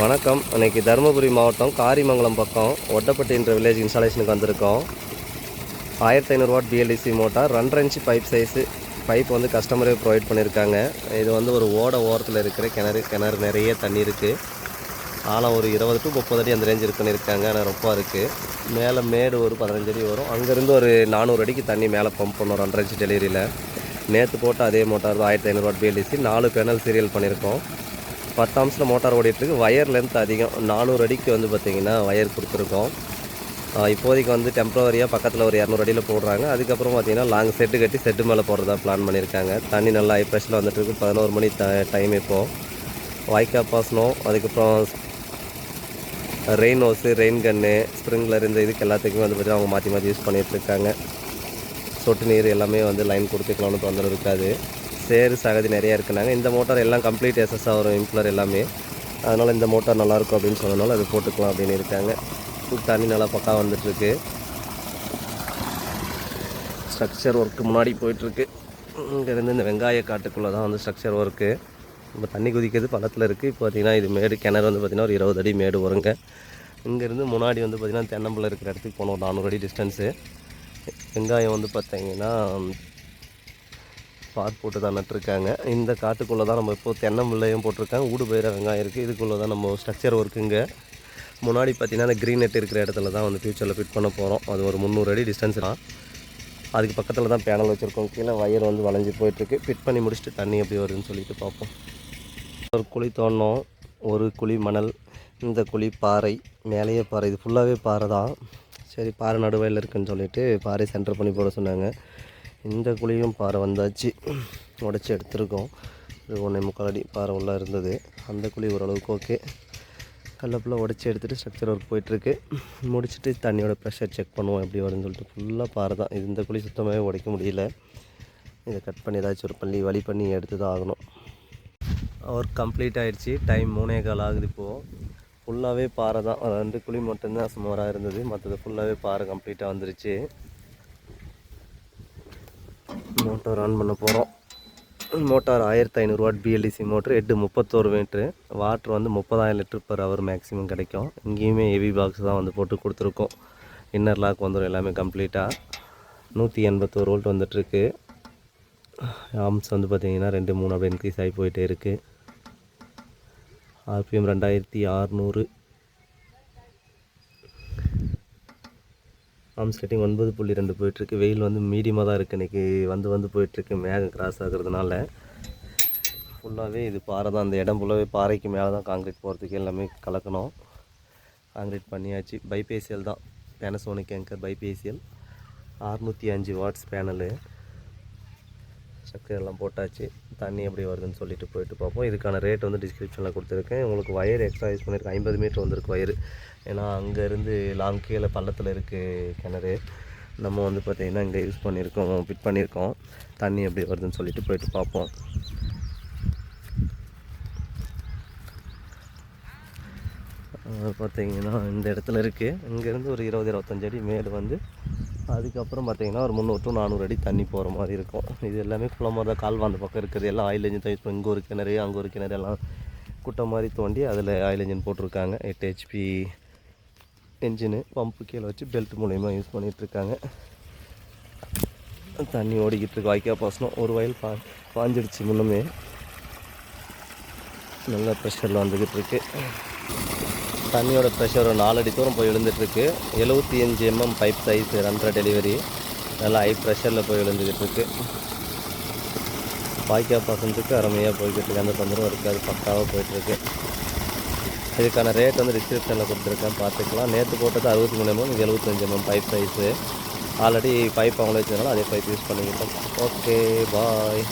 வணக்கம். இன்னைக்கு தருமபுரி மாவட்டம் காரிமங்கலம் பக்கம் ஒட்டப்பட்டின்ற வில்லேஜ் இன்ஸ்டாலேஷனுக்கு வந்திருக்கோம். ஆயிரத்தி ஐநூறு வாட் பிஎல்டிசி மோட்டார் ரெண்டரை இன்ச்சு பைப் சைஸு பைப் வந்து கஸ்டமரே ப்ரொவைட் பண்ணியிருக்காங்க இது வந்து ஒரு ஓட ஓரத்தில் இருக்கிற கிணறு கிணறு நிறைய தண்ணி இருக்குது ஆழம் ஒரு இருபது டு முப்பது அடி அந்த ரேஞ்ச் இருக்குன்னு இருக்காங்க ஆனால் ரொம்ப இருக்குது மேலே மேடு ஒரு பதினஞ்சு அடி வரும். அங்கேருந்து ஒரு நானூறு அடிக்கு தண்ணி மேலே பம்ப் பண்ணோம் ரெண்டரை இன்ச்சு டெலிவரியில் நேற்று போட்டு அதே மோட்டார் தான் ஆயிரத்தி ஐநூறு வாட் பிஎல்டிசி நாலு பேனல் சீரியல் பண்ணியிருக்கோம் பத்து அம்சில் மோட்டார் ஓடிட்டுருக்கு. வயர் லென்த் அதிகம். நானூறு அடிக்கு வந்து பார்த்திங்கன்னா வயர் கொடுத்துருக்கோம். இப்போதைக்கு வந்து டெம்பரவரியாக பக்கத்தில் ஒரு இரநூறு அடியில் போடுறாங்க. அதுக்கப்புறம் பார்த்திங்கன்னா லாங் செட்டு கட்டி செட்டு மேலே போடுறதா பிளான் பண்ணியிருக்காங்க தண்ணி நல்லா ஹை ப்ரெஷரில் வந்துட்டுருக்கு. பதினோரு மணி த டைம் இப்போது வாய்க்கா பாசனம். அதுக்கப்புறம் rain hose rain gun sprinkler இந்த இதுக்கு எல்லாத்துக்குமே வந்து பார்த்திங்கன்னா அவங்க மாற்றி மாற்றி யூஸ் பண்ணிகிட்ருக்காங்க இருக்காங்க சொட்டு நீர் எல்லாமே வந்து லைன் கொடுத்துக்கலாம்னு தொந்தரவு இருக்காது. சேறு சகதி நிறையா இருக்குனாங்க. இந்த மோட்டார் எல்லாம் கம்ப்ளீட் எஸ்எஸ்ஸாக வரும் இம்ப்ளர் எல்லாமே. அதனால் இந்த மோட்டார் நல்லாயிருக்கும் அப்படின்னு சொன்னனால அது போட்டுக்கலாம் அப்படின்னு இருக்காங்க. தண்ணி நல்லா பக்கா வந்துட்டுருக்கு. ஸ்ட்ரக்சர் ஒர்க்கு முன்னாடி போயிட்டுருக்கு. இங்கேருந்து இந்த வெங்காய காட்டுக்குள்ளே தான் வந்து ஸ்ட்ரக்சர் ஒர்க்கு இப்போ தண்ணி குதிக்கிறது பள்ளத்தில் இருக்குது இப்போ பார்த்திங்கன்னா இது மேடு கிணறு வந்து பார்த்திங்கன்னா ஒரு இருபது அடி மேடு வருங்க. இங்கேருந்து முன்னாடி வந்து பார்த்திங்கன்னா தென்னம்பிள்ளை இருக்கிற இடத்துக்கு போனோம் ஒரு நானூறு அடி டிஸ்டன்ஸு வெங்காயம் வந்து பார்த்திங்கன்னா பார் போட்டு தான் நட்டுருக்காங்க. இந்த காட்டுக்குள்ளே தான் நம்ம இப்போ தென்னம்பிள்ளையும் போட்டிருக்காங்க. ஊடு பயிர வெங்காயம் இருக்குது இதுக்குள்ளே தான் நம்ம ஸ்ட்ரக்சர் ஒர்க்குங்க முன்னாடி பார்த்திங்கன்னா அந்த க்ரீன் நெட் இருக்கிற இடத்துல தான் வந்து ஃபியூச்சரில் ஃபிட் பண்ண போகிறோம் அது ஒரு முந்நூறு அடி டிஸ்டன்ஸ் தான். அதுக்கு பக்கத்தில் தான் பேனல் வச்சுருக்கோம். கீழே வயர் வந்து வளைஞ்சு போயிட்டுருக்கு. ஃபிட் பண்ணி முடிச்சுட்டு தண்ணி எப்படி வருதுன்னு சொல்லிட்டு பார்ப்போம். ஒரு குழி தோணும் ஒரு குழி மணல். இந்த குழி பாறை. மேலேயே பாறை. இது ஃபுல்லாகவே பாறை தான். சரி பாறை நடுவையில் இருக்குன்னு சொல்லிட்டு பாறை சென்டர் பண்ணி போட சொன்னாங்க. இந்த குழியும் பாறை வந்தாச்சு. உடச்சி எடுத்திருக்கோம். இது ஒன்றே முக்கால் அடி பாறை உள்ளே இருந்தது. அந்த குழி ஓரளவுக்கு ஓகே கல்லப்பில் உடச்சி எடுத்துகிட்டு ஸ்ட்ரக்சர் ஒர்க் போயிட்டுருக்கு. முடிச்சுட்டு தண்ணியோட ப்ரெஷர் செக் பண்ணுவோம் எப்படி வருதுன்னு சொல்லிட்டு ஃபுல்லாக பாறை தான். இது இந்த குழி சுத்தமாகவே உடைக்க முடியல. இதை கட் பண்ணி ஏதாச்சும் ஒரு பள்ளி வழி பண்ணி எடுத்து தான் ஆகணும். ஒர்க் கம்ப்ளீட் ஆகிடுச்சி டைம் மூணே கால் ஆகுது இப்போது ஃபுல்லாகவே பாறை தான். ரெண்டு குழி மட்டும்தான் சுமாராக இருந்தது. மற்றது ஃபுல்லாகவே பாறை கம்ப்ளீட்டாக வந்துருச்சு. மோட்டார் ஆன் பண்ண போகிறோம் மோட்டார் ஆயிரத்தி ஐநூறு வாட் பிஎல்டிசி மோட்ரு எட்டு முப்பத்தோரு மீட்ரு வாட்ரு வந்து முப்பதாயிரம் லிட்டர் பர் ஹவர் மேக்ஸிமம் கிடைக்கும். இங்கேயுமே ஹெவி பாக்ஸ் தான் வந்து போட்டு கொடுத்துருக்கோம். இன்னர் லாக் வந்துடும் எல்லாமே கம்ப்ளீட்டாக நூற்றி எண்பத்தோரு வோல்ட் வந்துட்டுருக்கு. ஆம்ஸ் வந்து பார்த்திங்கன்னா ரெண்டு மூணு அப்படி இன்க்ரீஸ் ஆகி போயிட்டே இருக்குது ஆர்பிஎம் ரெண்டாயிரத்தி அறநூறு. ஆம்ஸ் ரேட்டிங் ஒன்பது புள்ளி ரெண்டு போயிட்டுருக்கு. வெயில் வந்து மீடியமாக தான் இருக்குது இன்றைக்கி வந்து வந்து போயிட்டுருக்கு. மேகம் கிராஸ் ஆகுறதுனால ஃபுல்லாகவே இது பாறை தான். அந்த இடம் ஃபுல்லாகவே பாறைக்கு மேலே தான் காங்கிரீட் போகிறதுக்கு எல்லாமே கலக்கணும். காங்கிரீட் பண்ணியாச்சு. பைபேசியல் தான். பேனசோனிக் ஏங்கர் பைபேசியல் அறுநூற்றி அஞ்சு வாட்ஸ் பேனலு சக்கரை எல்லாம் போட்டாச்சு தண்ணி எப்படி வருதுன்னு சொல்லிட்டு போயிட்டு பார்ப்போம். இதுக்கான ரேட் வந்து டிஸ்கிரிப்ஷனில் கொடுத்துருக்கேன். உங்களுக்கு ஒயர் எக்ஸ்ட்ரா யூஸ் பண்ணியிருக்கேன் ஐம்பது மீட்டர் வந்திருக்கு ஒயர் ஏன்னா அங்கேருந்து லாங் கீழே பள்ளத்தில் இருக்குது கிணறு. நம்ம வந்து பார்த்திங்கன்னா இங்கே யூஸ் பண்ணியிருக்கோம் ஃபிட் பண்ணியிருக்கோம் தண்ணி எப்படி வருதுன்னு சொல்லிட்டு போயிட்டு பார்ப்போம். பார்த்திங்கன்னா பார்த்தீங்கன்னா இந்த இடத்துல இருக்குது இங்கேருந்து ஒரு இருபது இருபத்தஞ்சடி அடி மேடு வந்து அதுக்கப்புறம் பார்த்திங்கன்னா ஒரு முந்நூறு டு நானூறு அடி தண்ணி போகிற மாதிரி இருக்கும். இது எல்லாமே குளமாக தான். கால்வா அந்த பக்கம் இருக்குது. எல்லாம் ஆயில் இன்ஜின் தான் யூஸ் இங்கே ஒரு கிணறு அங்கே ஒரு கிணறு எல்லாம் குட்டை மாதிரி தோண்டி அதில் ஆயில் இன்ஜின் போட்டிருக்காங்க. எட்டு ஹெச்பி என்ஜினு பம்பு கீழே வச்சு பெல்ட் மூலயமா யூஸ் பண்ணிகிட்ருக்காங்க தண்ணி ஓடிக்கிட்டு இருக்கு. வாய்க்கா பாசனம். ஒரு வயல் பா பாஞ்சிடுச்சு முன்னமே. நல்லா ப்ரெஷரில் வந்துக்கிட்டு இருக்கு. தண்ணியோட ப்ரெஷர் ஒரு நாலடி தூரம் போய் விழுந்துட்டுருக்கு. எழுபத்தி அஞ்சு எம்எம் பைப் சைஸ் ரன்ற டெலிவரி நல்லா ஹை ப்ரெஷரில் போய் விழுந்துக்கிட்டு இருக்கு வாய்க்கா அருமையாக போய்கிட்டு இருக்கு. அந்த தொந்தரவும் இருக்காது. பக்காவாக போயிட்டுருக்கு. இதுக்கான ரேட் வந்து டிஸ்கிரிப்ஷனில் கொடுத்துருக்கேன். பார்த்துக்கலாம். நேற்று போட்டது அறுபத்தி மூணு எம்எம் இது எழுபத்தஞ்சு MM pipe size already pipe அவங்களே வச்சதுனால அதே பைப் யூஸ் பண்ணிக்கிட்டோம். Okay bye